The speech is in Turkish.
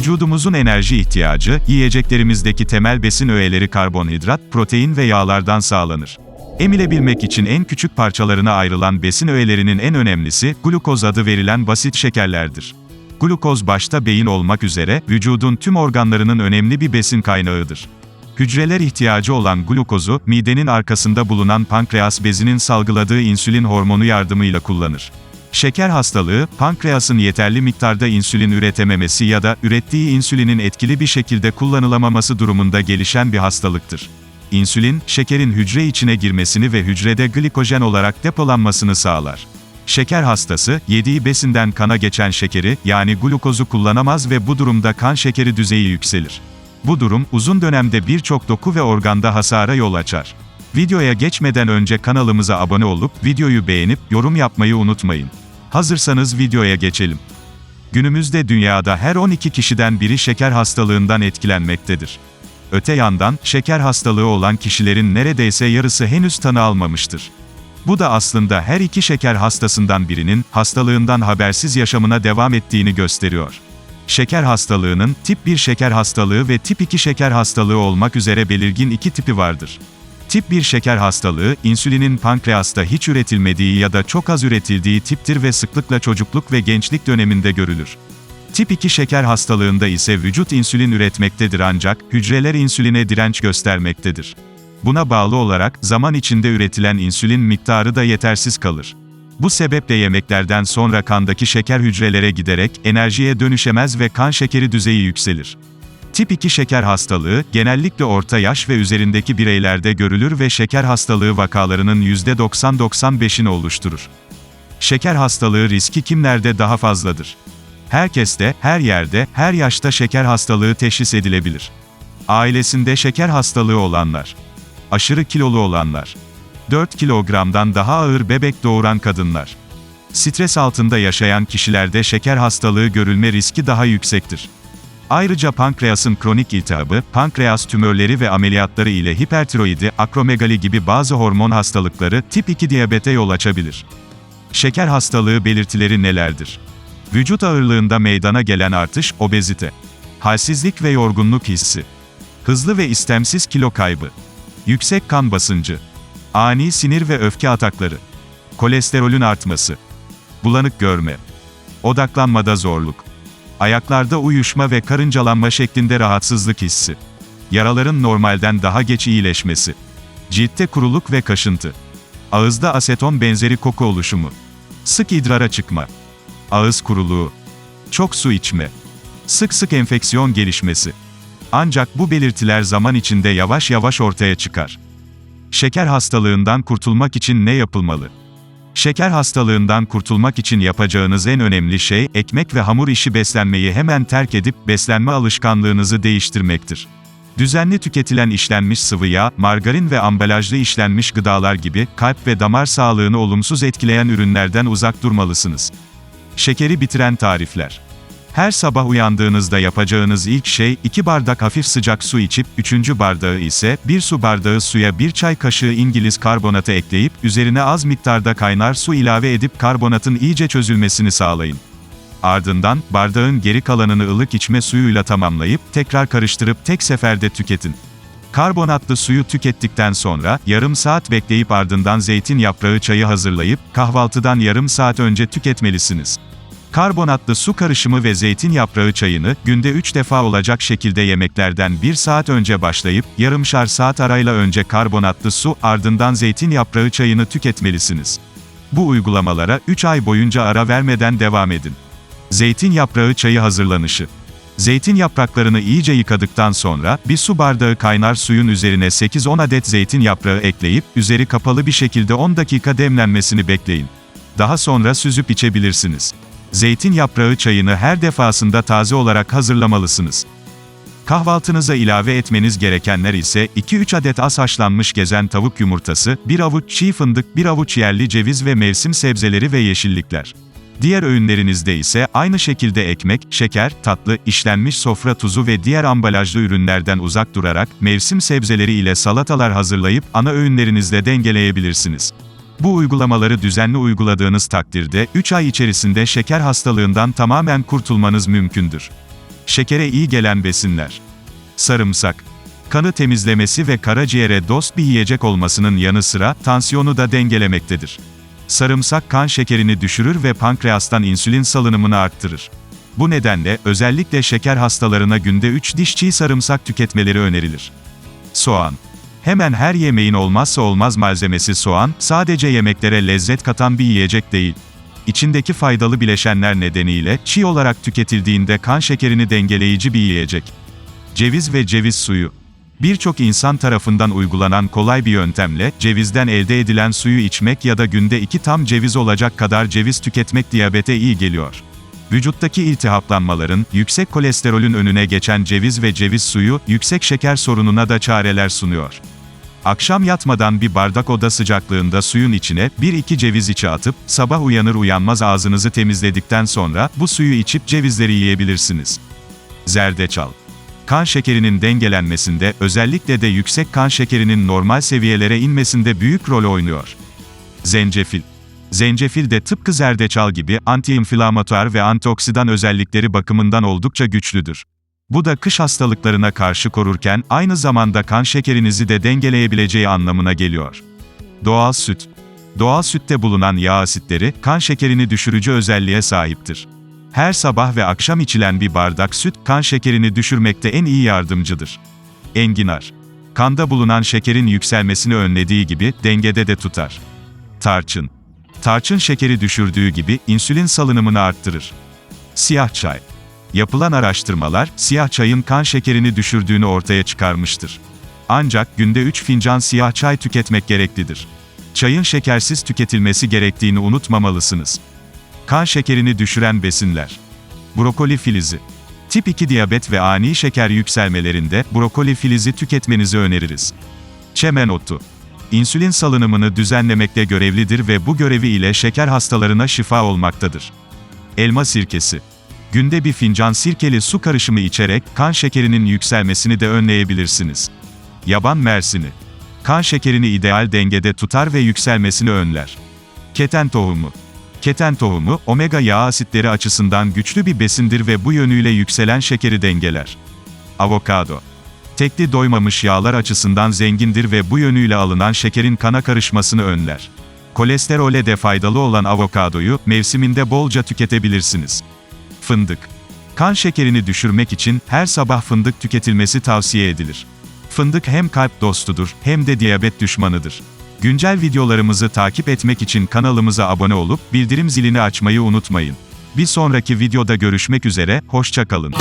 Vücudumuzun enerji ihtiyacı, yiyeceklerimizdeki temel besin öğeleri karbonhidrat, protein ve yağlardan sağlanır. Emilebilmek için en küçük parçalarına ayrılan besin öğelerinin en önemlisi, glukoz adı verilen basit şekerlerdir. Glukoz başta beyin olmak üzere, vücudun tüm organlarının önemli bir besin kaynağıdır. Hücreler ihtiyacı olan glukozu, midenin arkasında bulunan pankreas bezinin salgıladığı insülin hormonu yardımıyla kullanır. Şeker hastalığı, pankreasın yeterli miktarda insülin üretememesi ya da ürettiği insülinin etkili bir şekilde kullanılamaması durumunda gelişen bir hastalıktır. İnsülin, şekerin hücre içine girmesini ve hücrede glikojen olarak depolanmasını sağlar. Şeker hastası, yediği besinden kana geçen şekeri, yani glukozu kullanamaz ve bu durumda kan şekeri düzeyi yükselir. Bu durum, uzun dönemde birçok doku ve organda hasara yol açar. Videoya geçmeden önce kanalımıza abone olup, videoyu beğenip, yorum yapmayı unutmayın. Hazırsanız videoya geçelim. Günümüzde dünyada her 12 kişiden biri şeker hastalığından etkilenmektedir. Öte yandan, şeker hastalığı olan kişilerin neredeyse yarısı henüz tanı almamıştır. Bu da aslında her iki şeker hastasından birinin, hastalığından habersiz yaşamına devam ettiğini gösteriyor. Şeker hastalığının, tip 1 şeker hastalığı ve tip 2 şeker hastalığı olmak üzere belirgin iki tipi vardır. Tip 1 şeker hastalığı, insülinin pankreasta hiç üretilmediği ya da çok az üretildiği tiptir ve sıklıkla çocukluk ve gençlik döneminde görülür. Tip 2 şeker hastalığında ise vücut insülin üretmektedir ancak, hücreler insüline direnç göstermektedir. Buna bağlı olarak, zaman içinde üretilen insülin miktarı da yetersiz kalır. Bu sebeple yemeklerden sonra kandaki şeker hücrelere giderek, enerjiye dönüşemez ve kan şekeri düzeyi yükselir. Tip 2 şeker hastalığı, genellikle orta yaş ve üzerindeki bireylerde görülür ve şeker hastalığı vakalarının %90-95'ini oluşturur. Şeker hastalığı riski kimlerde daha fazladır? Herkeste, her yerde, her yaşta şeker hastalığı teşhis edilebilir. Ailesinde şeker hastalığı olanlar, aşırı kilolu olanlar, 4 kilogramdan daha ağır bebek doğuran kadınlar, stres altında yaşayan kişilerde şeker hastalığı görülme riski daha yüksektir. Ayrıca pankreasın kronik iltihabı, pankreas tümörleri ve ameliyatları ile hipertiroidi, akromegali gibi bazı hormon hastalıkları, tip 2 diyabete yol açabilir. Şeker hastalığı belirtileri nelerdir? Vücut ağırlığında meydana gelen artış, obezite. Halsizlik ve yorgunluk hissi. Hızlı ve istemsiz kilo kaybı. Yüksek kan basıncı. Ani sinir ve öfke atakları. Kolesterolün artması. Bulanık görme. Odaklanmada zorluk. Ayaklarda uyuşma ve karıncalanma şeklinde rahatsızlık hissi. Yaraların normalden daha geç iyileşmesi. Ciltte kuruluk ve kaşıntı. Ağızda aseton benzeri koku oluşumu. Sık idrara çıkma. Ağız kuruluğu. Çok su içme. Sık sık enfeksiyon gelişmesi. Ancak bu belirtiler zaman içinde yavaş yavaş ortaya çıkar. Şeker hastalığından kurtulmak için ne yapılmalı? Şeker hastalığından kurtulmak için yapacağınız en önemli şey, ekmek ve hamur işi beslenmeyi hemen terk edip beslenme alışkanlığınızı değiştirmektir. Düzenli tüketilen işlenmiş sıvı yağ, margarin ve ambalajlı işlenmiş gıdalar gibi kalp ve damar sağlığını olumsuz etkileyen ürünlerden uzak durmalısınız. Şekeri bitiren tarifler. Her sabah uyandığınızda yapacağınız ilk şey, 2 bardak hafif sıcak su içip, 3. bardağı ise, 1 su bardağı suya 1 çay kaşığı İngiliz karbonatı ekleyip, üzerine az miktarda kaynar su ilave edip karbonatın iyice çözülmesini sağlayın. Ardından, bardağın geri kalanını ılık içme suyuyla tamamlayıp, tekrar karıştırıp tek seferde tüketin. Karbonatlı suyu tükettikten sonra, yarım saat bekleyip ardından zeytin yaprağı çayı hazırlayıp, kahvaltıdan yarım saat önce tüketmelisiniz. Karbonatlı su karışımı ve zeytin yaprağı çayını, günde 3 defa olacak şekilde yemeklerden 1 saat önce başlayıp, yarımşar saat arayla önce karbonatlı su, ardından zeytin yaprağı çayını tüketmelisiniz. Bu uygulamalara 3 ay boyunca ara vermeden devam edin. Zeytin yaprağı çayı hazırlanışı. Zeytin yapraklarını iyice yıkadıktan sonra, bir su bardağı kaynar suyun üzerine 8-10 adet zeytin yaprağı ekleyip, üzeri kapalı bir şekilde 10 dakika demlenmesini bekleyin. Daha sonra süzüp içebilirsiniz. Zeytin yaprağı çayını her defasında taze olarak hazırlamalısınız. Kahvaltınıza ilave etmeniz gerekenler ise 2-3 adet az haşlanmış gezen tavuk yumurtası, 1 avuç çiğ fındık, 1 avuç yerli ceviz ve mevsim sebzeleri ve yeşillikler. Diğer öğünlerinizde ise aynı şekilde ekmek, şeker, tatlı, işlenmiş sofra tuzu ve diğer ambalajlı ürünlerden uzak durarak mevsim sebzeleri ile salatalar hazırlayıp ana öğünlerinizle dengeleyebilirsiniz. Bu uygulamaları düzenli uyguladığınız takdirde 3 ay içerisinde şeker hastalığından tamamen kurtulmanız mümkündür. Şekere iyi gelen besinler. Sarımsak. Kanı temizlemesi ve karaciğere dost bir yiyecek olmasının yanı sıra tansiyonu da dengelemektedir. Sarımsak kan şekerini düşürür ve pankreastan insülin salınımını arttırır. Bu nedenle özellikle şeker hastalarına günde 3 diş çiğ sarımsak tüketmeleri önerilir. Soğan. Hemen her yemeğin olmazsa olmaz malzemesi soğan, sadece yemeklere lezzet katan bir yiyecek değil. İçindeki faydalı bileşenler nedeniyle çiğ olarak tüketildiğinde kan şekerini dengeleyici bir yiyecek. Ceviz ve ceviz suyu. Birçok insan tarafından uygulanan kolay bir yöntemle, cevizden elde edilen suyu içmek ya da günde iki tam ceviz olacak kadar ceviz tüketmek diyabete iyi geliyor. Vücuttaki iltihaplanmaların, yüksek kolesterolün önüne geçen ceviz ve ceviz suyu, yüksek şeker sorununa da çareler sunuyor. Akşam yatmadan bir bardak oda sıcaklığında suyun içine 1-2 ceviz içi atıp, sabah uyanır uyanmaz ağzınızı temizledikten sonra bu suyu içip cevizleri yiyebilirsiniz. Zerdeçal kan şekerinin dengelenmesinde, özellikle de yüksek kan şekerinin normal seviyelere inmesinde büyük rol oynuyor. Zencefil. Zencefil de tıpkı zerdeçal gibi antiinflamatuar ve antioksidan özellikleri bakımından oldukça güçlüdür. Bu da kış hastalıklarına karşı korurken aynı zamanda kan şekerinizi de dengeleyebileceği anlamına geliyor. Doğal süt. Doğal sütte bulunan yağ asitleri kan şekerini düşürücü özelliğe sahiptir. Her sabah ve akşam içilen bir bardak süt, kan şekerini düşürmekte en iyi yardımcıdır. Enginar. Kanda bulunan şekerin yükselmesini önlediği gibi, dengede de tutar. Tarçın. Tarçın şekeri düşürdüğü gibi, insülin salınımını arttırır. Siyah çay. Yapılan araştırmalar, siyah çayın kan şekerini düşürdüğünü ortaya çıkarmıştır. Ancak günde 3 fincan siyah çay tüketmek gereklidir. Çayın şekersiz tüketilmesi gerektiğini unutmamalısınız. Kan şekerini düşüren besinler. Brokoli filizi. Tip 2 diyabet ve ani şeker yükselmelerinde brokoli filizi tüketmenizi öneririz. Çemen otu. İnsülin salınımını düzenlemekte görevlidir ve bu görevi ile şeker hastalarına şifa olmaktadır. Elma sirkesi. Günde bir fincan sirkeli su karışımı içerek kan şekerinin yükselmesini de önleyebilirsiniz. Yaban mersini. Kan şekerini ideal dengede tutar ve yükselmesini önler. Keten tohumu. Keten tohumu, omega yağ asitleri açısından güçlü bir besindir ve bu yönüyle yükselen şekeri dengeler. Avokado. Tekli doymamış yağlar açısından zengindir ve bu yönüyle alınan şekerin kana karışmasını önler. Kolesterole de faydalı olan avokadoyu, mevsiminde bolca tüketebilirsiniz. Fındık. Kan şekerini düşürmek için, her sabah fındık tüketilmesi tavsiye edilir. Fındık hem kalp dostudur, hem de diyabet düşmanıdır. Güncel videolarımızı takip etmek için kanalımıza abone olup, bildirim zilini açmayı unutmayın. Bir sonraki videoda görüşmek üzere, hoşçakalın.